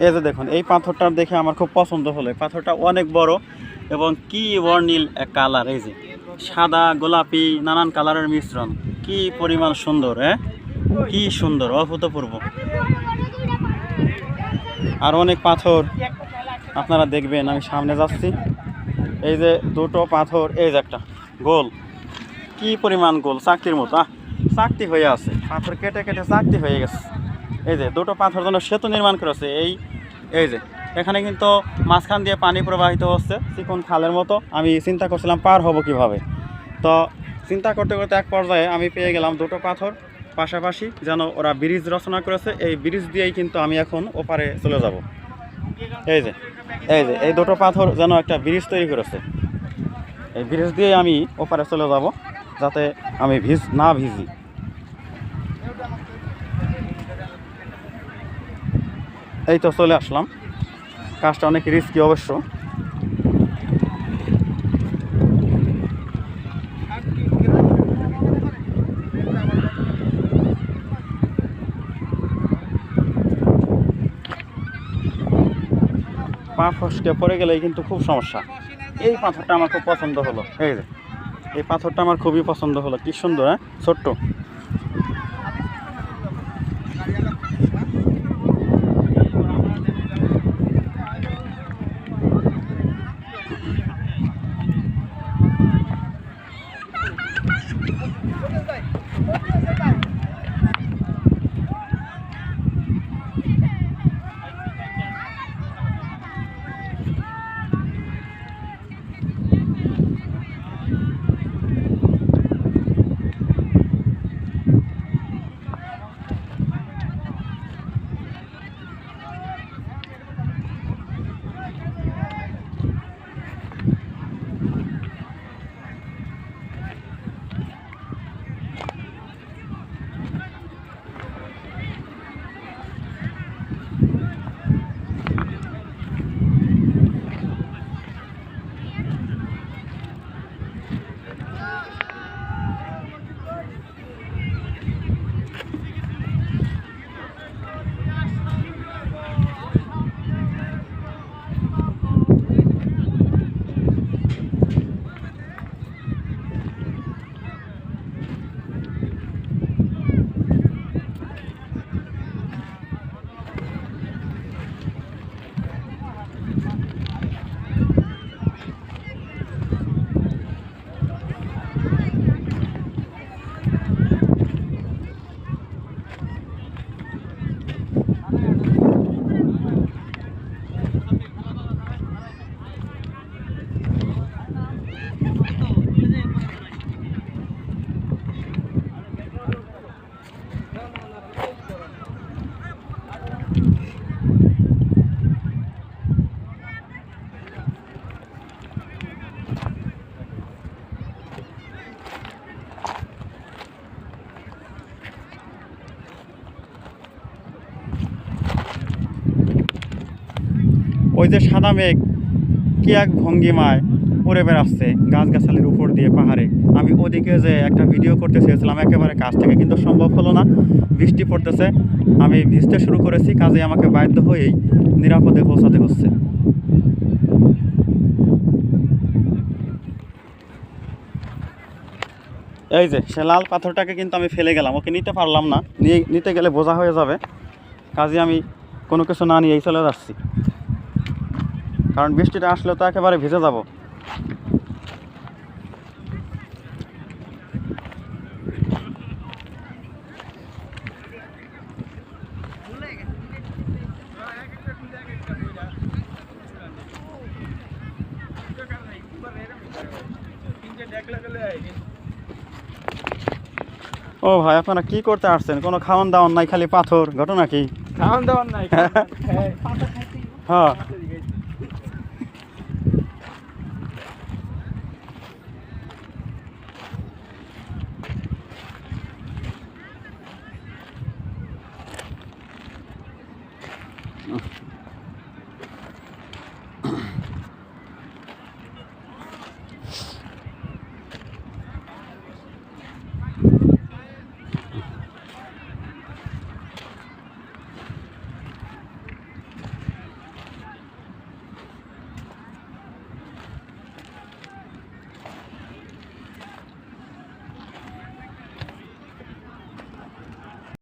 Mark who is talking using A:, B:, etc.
A: এই যে দেখুন, এই পাথরটা দেখে আমার খুব পছন্দ হলো। পাথরটা অনেক বড় এবং কি বর্ণিল কালার, এই যে সাদা, গোলাপি, নানান কালারের মিশ্রণ। কি পরিমাণ সুন্দর হ্যাঁ? কি সুন্দর, অভূতপূর্ব। আর অনেক পাথর আপনারা দেখবেন, আমি সামনে যাচ্ছি। এই যে দুটো পাথর, এই যে একটা, গোল। কি পরিমাণ গোল, চাকতির মতো, আহ, চাকতি হয়ে আছে। পাথর কেটে কেটে চাকতি হয়ে গেছে। এই যে, দুটো পাথর জন্য সেতু নির্মাণ করেছে, এই এই যে, এখানে কিন্তু মাঝখান দিয়ে পানি প্রবাহিত হচ্ছে, চিকন খালের মতো। আমি চিন্তা করছিলাম পার হব কীভাবে। তো চিন্তা করতে করতে এক পর্যায়ে আমি পেয়ে গেলাম দুটো পাথর। পাশাপাশি যেন ওরা ব্রিজ রচনা করেছে, এই ব্রিজ দিয়েই কিন্তু আমি এখন ওপারে চলে যাব। এই যে এই যে, এই দুটো পাথর যেন একটা ব্রিজ তৈরি করেছে। এই ব্রিজ দিয়ে আমি ওপারে চলে যাব, যাতে আমি ভিজ না ভিজি। এই তো চলে আসলাম। কাজটা অনেক রিস্কি অবশ্য। পা ফসকে পড়ে গেলেই কিন্তু খুব সমস্যা। এই পাথরটা আমার খুব পছন্দ হলো। এই যে, এই পাথরটা আমার খুবই পছন্দ হলো। কি সুন্দর হ্যাঁ? ছোট্ট। ওই যে সাদা মেঘ, কি এক ভঙ্গিমায় উড়ে বেড়াচ্ছে গাছগাছালির উপর দিয়ে পাহাড়ে। আমি ওদিকে যে একটা ভিডিও করতে চেয়েছিলাম, একেবারে কাছ থেকে, কিন্তু সম্ভব হলো না। বৃষ্টি পড়তেছে। আমি ভিজতে শুরু করেছি, কাজে আমাকে বাধ্য হয়েই নিরাপদে পৌঁছাতে হচ্ছে। এই যে, সে লাল পাথরটাকে কিন্তু আমি ফেলে গেলাম। ওকে নিতে পারলাম না। নিয়ে, নিতে গেলে বোঝা হয়ে যাবে। কাজে আমি কোনো কিছু না নিয়েই চলে যাচ্ছি। কারণ বৃষ্টিটা আসলে তো একেবারে ভিজে যাব। ও ভাই আপনারা কি করতে আসছেন? কোনো খাওয়ান দাওয়ান নাই খালি পাথর ঘটনা কি?
B: খাওয়ান দাওয়ান নাই।
A: হ্যাঁ। Oh. Thank you.